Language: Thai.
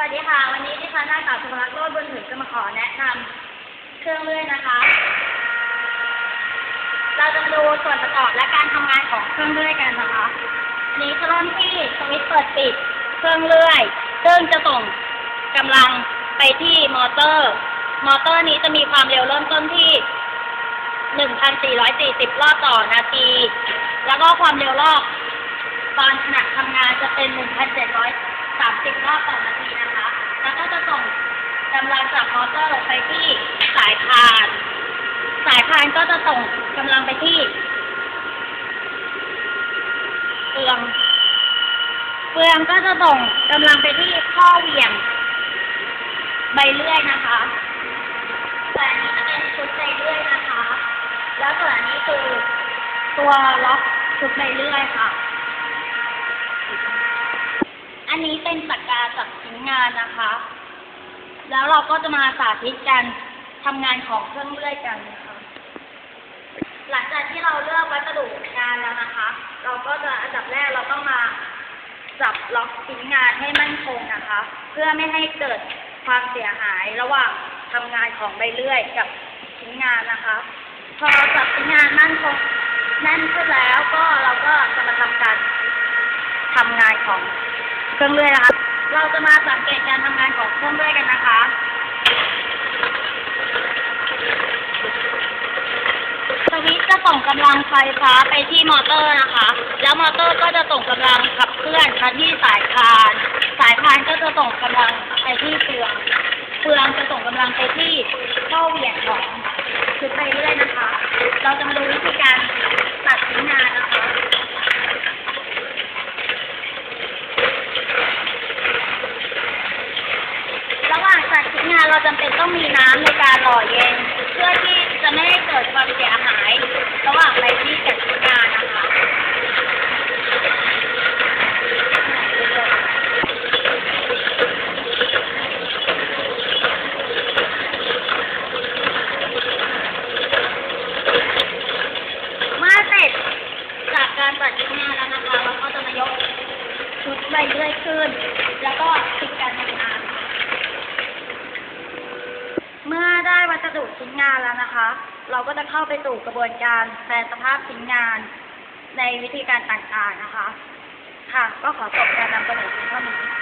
วัสดีค่ะ วันนี้ดิฉันนางสาวสุภลักษณ์โรจน์บุญถึงจะมาขอแนะนำเครื่องเลื่อยนะคะ เราจะดูส่วนประกอบและการทำงานของเครื่องเลื่อยกันนะคะอันนี้จะเริ่มที่สวิตช์เปิดปิดเครื่องเลื่อย ซึ่งจะส่งกำลังไปที่มอเตอร์ มอเตอร์นี้จะมีความเร็วเริ่มต้นที่ 1,440 รอบต่อนาที แล้วก็ความเร็วรอบตอนขณะทำงานจะเป็น 1,730รอบต่อ นะคะ แล้วก็จะส่งกำลังจากมอเตอร์ไปที่สายพาน สายพานก็จะส่งกำลังไปที่เฟือง เฟืองก็จะส่งกำลังไปที่ข้อเหวี่ยง ใบเลื่อยนะคะแต่อันนี้จะเป็นชุดใบเลื่อยนะคะ แล้วส่วนอันนี้คือตัวล็อกชุดใบเลื่อยค่ะ อันนี้เป็นปากกาจับชิ้นงานนะคะ แล้วเราก็จะมาสาธิตการทำงานของเครื่องเลื่อยกันนะคะ หลังจากที่เราเลือกวัสดุงานแล้วนะคะ เราก็จะอันดับแรกเราต้องมาจับล็อกชิ้นงานให้มั่นคงนะคะ เพื่อไม่ให้เกิดความเสียหายระหว่างทำงานของใบเลื่อยกับชิ้นงานนะคะ พอจับชิ้นงานมั่นคงแน่นขึ้นแล้วก็เราก็จะมาทำการทำงานของ เครื่องเลื่อยนะคะเราจะมาสังเกตการทำงานของเครื่องเลื่อยกันนะคะสวิตช์จะส่งกำลังไฟฟ้าไปที่มอเตอร์นะคะ แล้วมอเตอร์ก็จะส่งกำลังขับเคลื่อนมาที่สายพาน สายพานก็จะส่งกำลังไปที่เฟือง เฟืองจะส่งกำลังไปที่ข้อเหวี่ยงของชุดไปเรื่อยนะคะ เราจะมาดูวิธีการตัดชิ้นงานนะคะ ระหว่า งานเราจำเป็นต้องมีน้ำในการหล่อเย็น เพื่อที่จะไม่ให้เกิดความเสียหาย ระหว่างใบมีดกับชิ้นงานนะคะเมื่อเสร็จจากการตัดชิ้นงานแล้วนะคะเราก็จะมายกชุดใบเลื่อยขึ้น แล้วก็ปิดการทำงาน เมื่อ ได้วัสดุชิ้นงานแล้วนะคะ เราก็จะเข้าไปสู่กระบวนการแปลสภาพชิ้นงานในวิธีการต่างๆนะคะ ค่ะ ก็ขอจบการนำเสนอเพียงเท่านี้